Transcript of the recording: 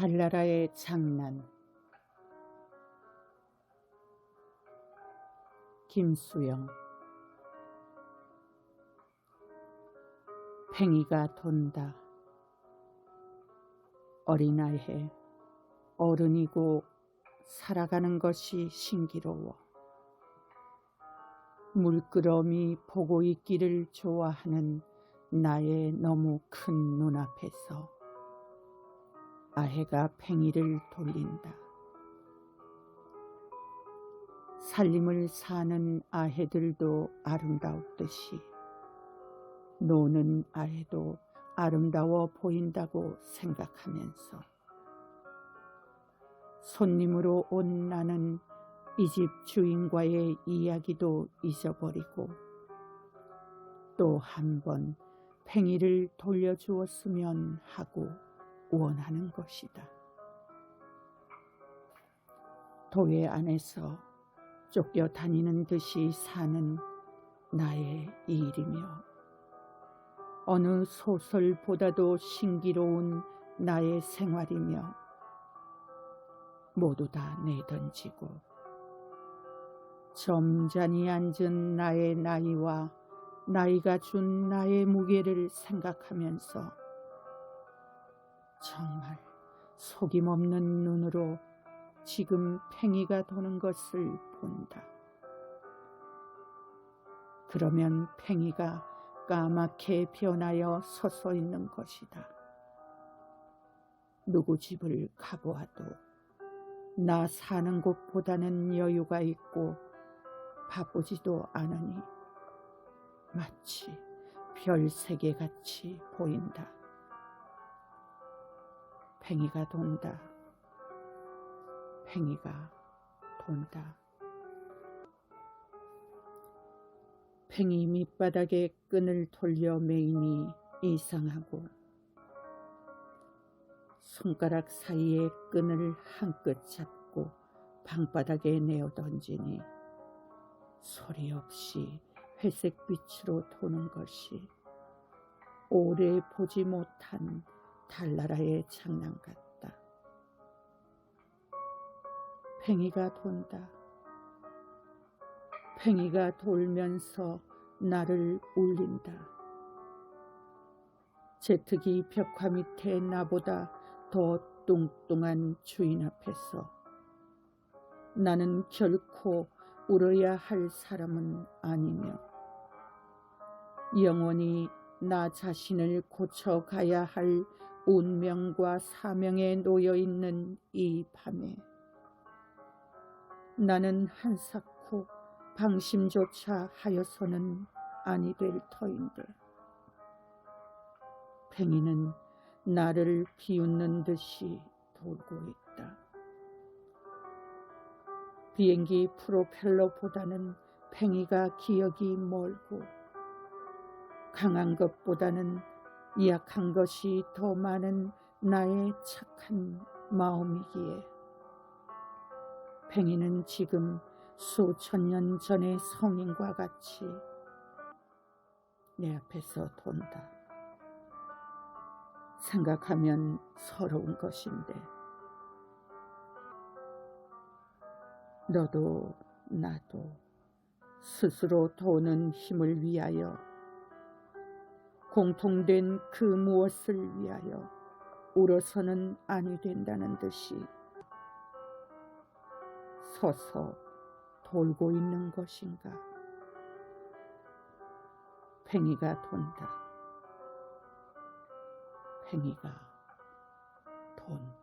달나라의 장난. 김수영. 팽이가 돈다. 어린아이에 어른이고 살아가는 것이 신기로워. 물끄러미 보고 있기를 좋아하는 나의 너무 큰 눈앞에서 아해가 팽이를 돌린다. 살림을 사는 아해들도 아름다웠듯이 노는 아해도 아름다워 보인다고 생각하면서 손님으로 온 나는 이 집 주인과의 이야기도 잊어버리고 또 한 번 팽이를 돌려주었으면 하고 원하는 것이다. 도회 안에서 쫓겨 다니는 듯이 사는 나의 일이며 어느 소설보다도 신기로운 나의 생활이며 모두 다 내던지고 점잖이 앉은 나의 나이와 나이가 준 나의 무게를 생각하면서 정말 속임없는 눈으로 지금 팽이가 도는 것을 본다. 그러면 팽이가 까맣게 변하여 서서 있는 것이다. 누구 집을 가보아도 나 사는 곳보다는 여유가 있고 바쁘지도 않으니 마치 별 세계 같이 보인다. 팽이가 돈다. 팽이가 돈다. 팽이 밑바닥에 끈을 돌려 매이니 이상하고 손가락 사이에 끈을 한끗 잡고 방바닥에 내어 던지니 소리 없이 회색빛으로 도는 것이 오래 보지 못한 달나라의 장난 같다. 팽이가 돈다. 팽이가 돌면서 나를 울린다. 제트기 벽화 밑에 나보다 더 뚱뚱한 주인 앞에서 나는 결코 울어야 할 사람은 아니며 영원히 나 자신을 고쳐가야 할 운명과 사명에 놓여 있는 이 밤에 나는 한사코 방심조차 하여서는 아니 될 터인데 팽이는 나를 비웃는 듯이 돌고 있다. 비행기 프로펠러보다는 팽이가 기억이 멀고 강한 것보다는 약한 것이 더 많은 나의 착한 마음이기에 팽이는 지금 수천 년 전의 성인과 같이 내 앞에서 돈다. 생각하면 서러운 것인데 너도 나도 스스로 도는 힘을 위하여 공통된 그 무엇을 위하여 울어서는 아니 된다는 듯이 서서 돌고 있는 것인가? 팽이가 돈다. 팽이가 돈다.